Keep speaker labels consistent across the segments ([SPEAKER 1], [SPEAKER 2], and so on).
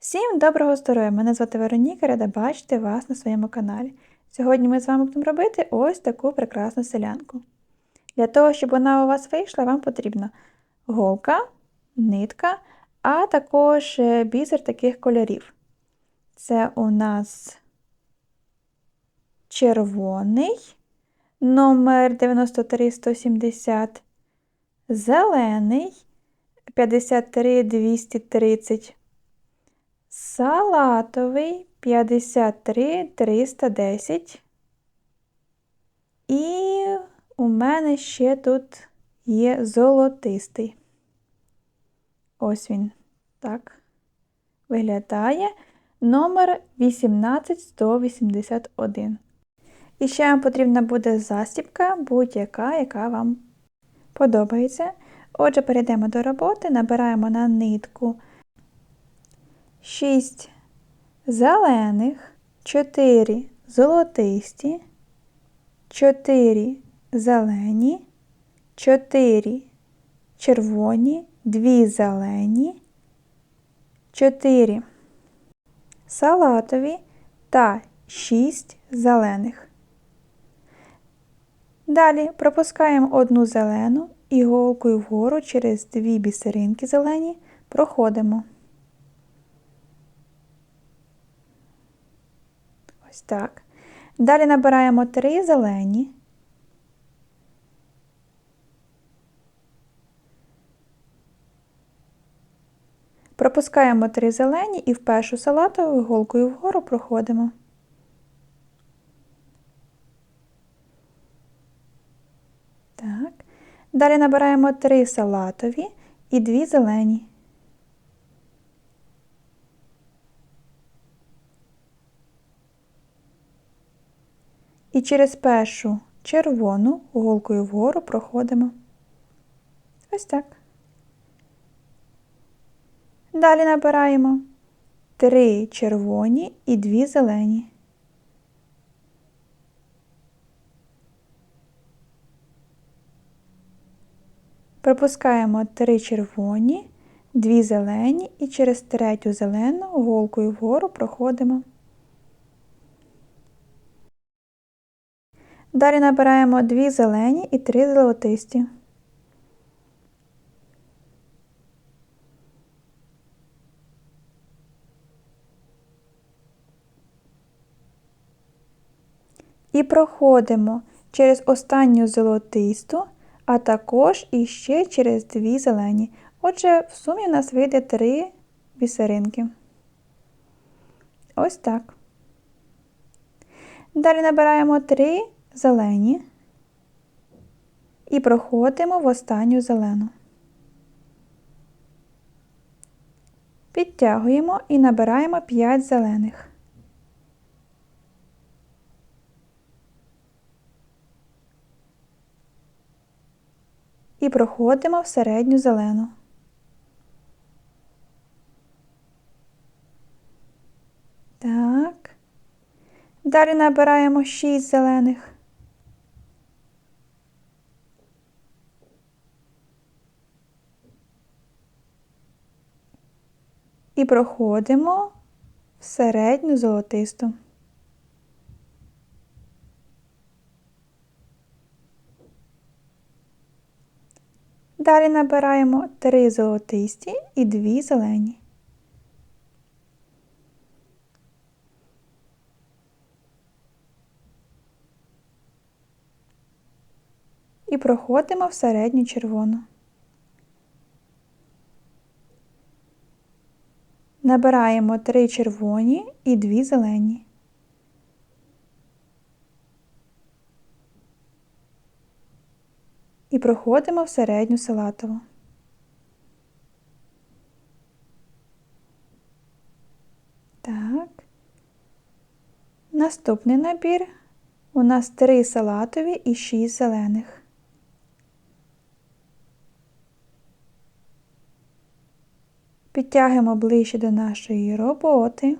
[SPEAKER 1] Всім доброго здоров'я! Мене звати Вероніка, рада бачити вас на своєму каналі. Сьогодні ми з вами будемо робити ось таку прекрасну селянку. Для того, щоб вона у вас вийшла, вам потрібна голка, нитка, а також е, бісер таких кольорів. Це у нас червоний номер 93170, зелений 53230. Салатовий 53 310. І у мене ще тут є золотистий. Ось він так виглядає. Номер 18181. І ще вам потрібна буде застібка, будь-яка, яка вам подобається. Отже, перейдемо до роботи, набираємо на нитку 6 зелених, 4 золотисті, 4 зелені, 4 червоні, 2 зелені, 4 салатові та 6 зелених. Далі пропускаємо одну зелену і голкою вгору через дві бісеринки зелені проходимо. Ось так. Далі набираємо три зелені. Пропускаємо три зелені і в першу салатову голкою вгору проходимо. Так. Далі набираємо три салатові і дві зелені. І через першу червону голкою вгору проходимо. Ось так. Далі набираємо три червоні і дві зелені. Пропускаємо три червоні, дві зелені і через третю зелену голкою вгору проходимо. Далі набираємо дві зелені і три золотисті. І проходимо через останню золотисту, а також іще через дві зелені. Отже, в сумі у нас вийде три бісеринки. Ось так. Далі набираємо три зелені і проходимо в останню зелену. Підтягуємо і набираємо 5 зелених. І проходимо в середню зелену. Так. Далі набираємо 6 зелених. І проходимо в середню золотисту. Далі набираємо 3 золотисті і 2 зелені. І проходимо в середню червону. Набираємо 3 червоні і 2 зелені. І проходимо в середню салатову. Так. Наступний набір у нас 3 салатові і 6 зелених. Підтягуємо ближче до нашої роботи.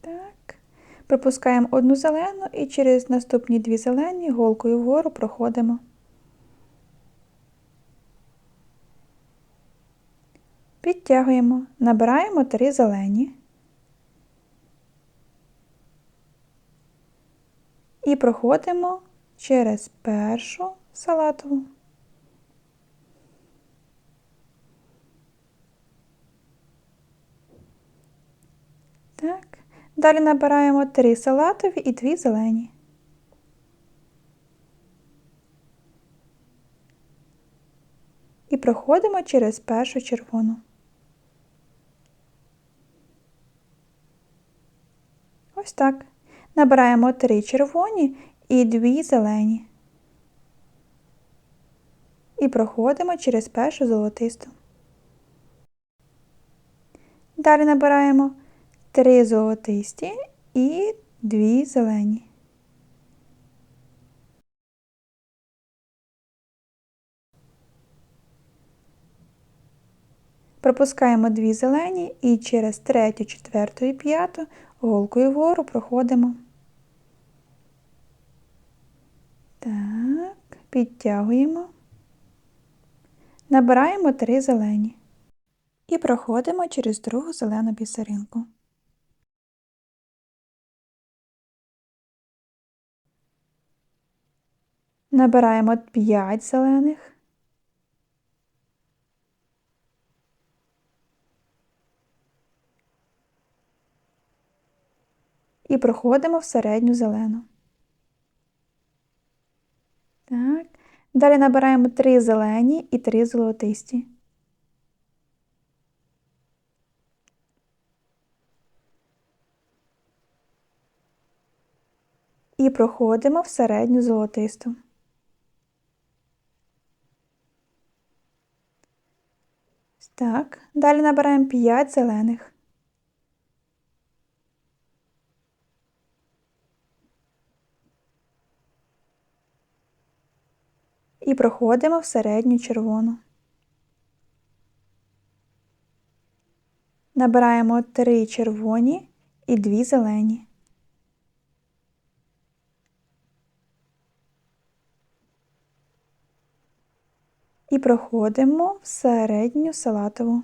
[SPEAKER 1] Так. Пропускаємо одну зелену і через наступні дві зелені голкою вгору проходимо. Підтягуємо, набираємо три зелені і проходимо через першу салатову. Так. Далі набираємо три салатові і дві зелені. І проходимо через першу червону. Ось так. Набираємо три червоні і дві зелені. І проходимо через першу золотисту. Далі набираємо три золотисті і дві зелені. Пропускаємо дві зелені і через третю, четверту і п'яту голкою вгору проходимо. Так, підтягуємо, набираємо три зелені і проходимо через другу зелену бісеринку. Набираємо 5 зелених. І проходимо в середню зелену. Так. Далі набираємо 3 зелені і 3 золотисті. І проходимо в середню золотисту. Так, далі набираємо 5 зелених. Проходимо в середню червону. Набираємо 3 червоні і 2 зелені. і проходимо в середню салатову.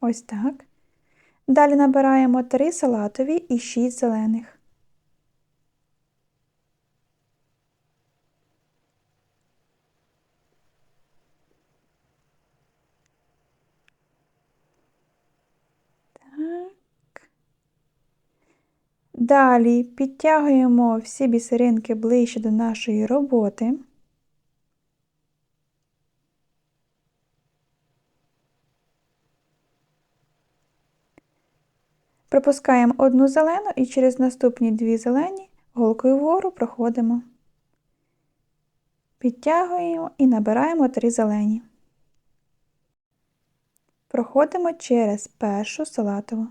[SPEAKER 1] Ось так. Далі набираємо 3 салатові і 6 зелених. Далі підтягуємо всі бісеринки ближче до нашої роботи. Пропускаємо одну зелену і через наступні дві зелені голкою вгору проходимо. Підтягуємо і набираємо три зелені. Проходимо через першу салатову.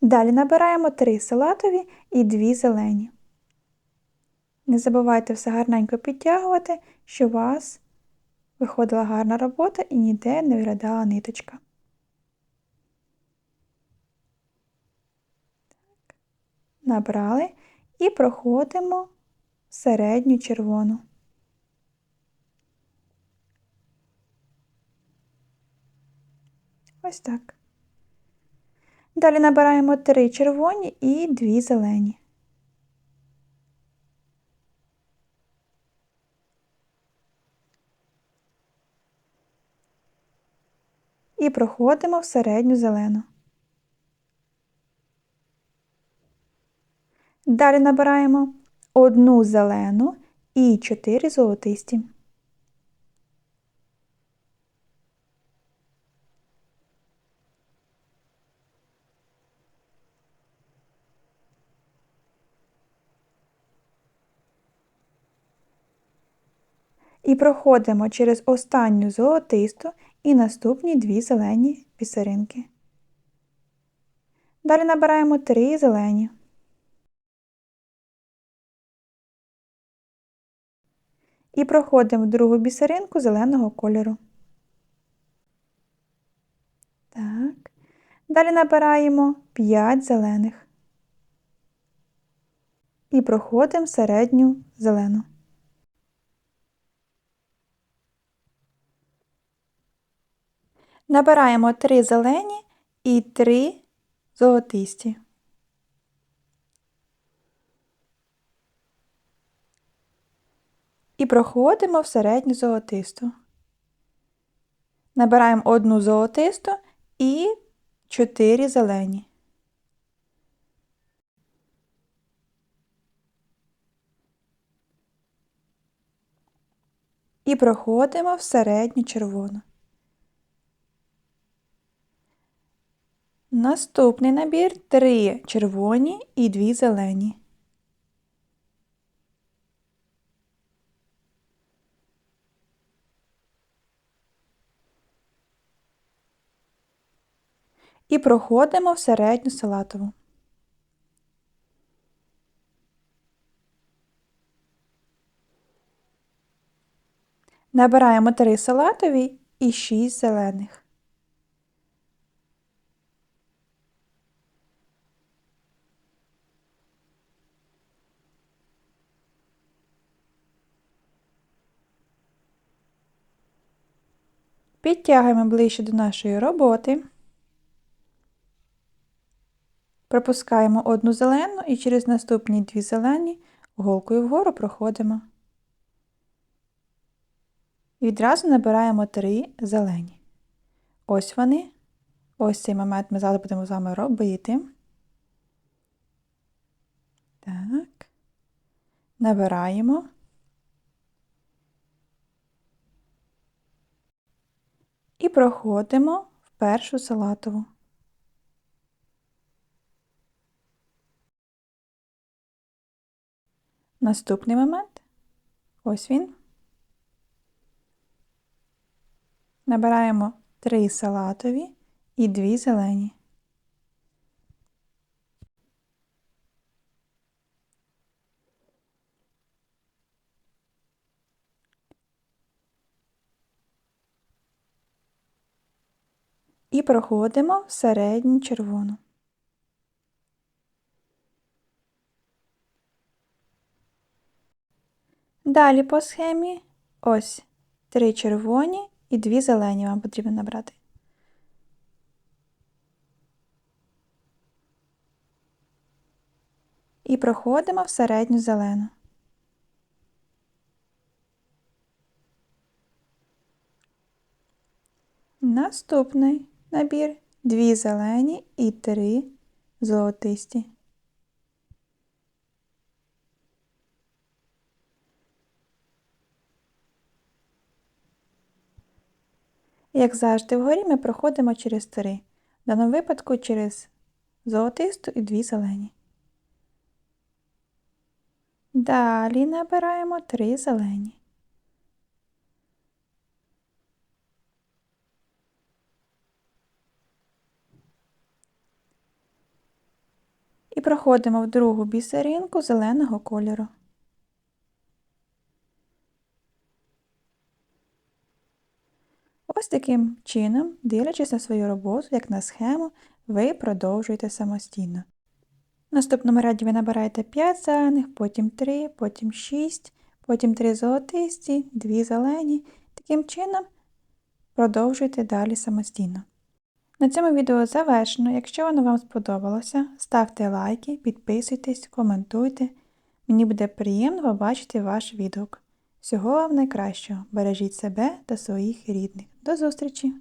[SPEAKER 1] Далі набираємо 3 салатові і 2 зелені. Не забувайте все гарненько підтягувати, щоб вас виходила гарна робота і ніде не виглядала ниточка. Так. Набрали і проходимо середню червону. Ось так. Далі набираємо 3 червоні і 2 зелені. І проходимо в середню зелену. Далі набираємо одну зелену і 4 золотисті. І проходимо через останню золотисту і наступні дві зелені пісеринки. Далі набираємо три зелені. І проходимо в другу бісеринку зеленого кольору. Так. Далі набираємо 5 зелених. І проходимо середню зелену. Набираємо 3 зелені і 3 золотисті. І проходимо в середню золотисту. Набираємо одну золотисту і 4 зелені. І проходимо в середню червону. Наступний набір 3 червоні і 2 зелені. І проходимо в середню салатову. Набираємо 3 салатові і 6 зелених. Підтягуємо ближче до нашої роботи. Пропускаємо одну зелену і через наступні дві зелені голкою вгору проходимо. І відразу набираємо три зелені. Ось вони. Ось цей момент ми зараз будемо з вами робити. Так. Набираємо. І проходимо в першу салатову. Наступний момент. Ось він. Набираємо 3 салатові і 2 зелені. І проходимо в середню червону. Далі по схемі ось 3 червоні і 2 зелені вам потрібно набрати. І проходимо в середню зелену. Наступний набір 2 зелені і 3 золотисті. Як завжди, вгорі ми проходимо через три. В даному випадку через золотисту і дві зелені. Далі набираємо три зелені. Проходимо в другу бісеринку зеленого кольору. Ось таким чином, дивлячись на свою роботу, як на схему, ви продовжуєте самостійно. В наступному ряді ви набираєте 5 зелених, потім 3, потім 6, потім 3 золотисті, 2 зелені. Таким чином продовжуйте далі самостійно. На цьому відео завершено. Якщо воно вам сподобалося, ставте лайки, підписуйтесь, коментуйте. Мені буде приємно побачити ваш відгук. Всього вам найкращого. Бережіть себе та своїх рідних. До зустрічі!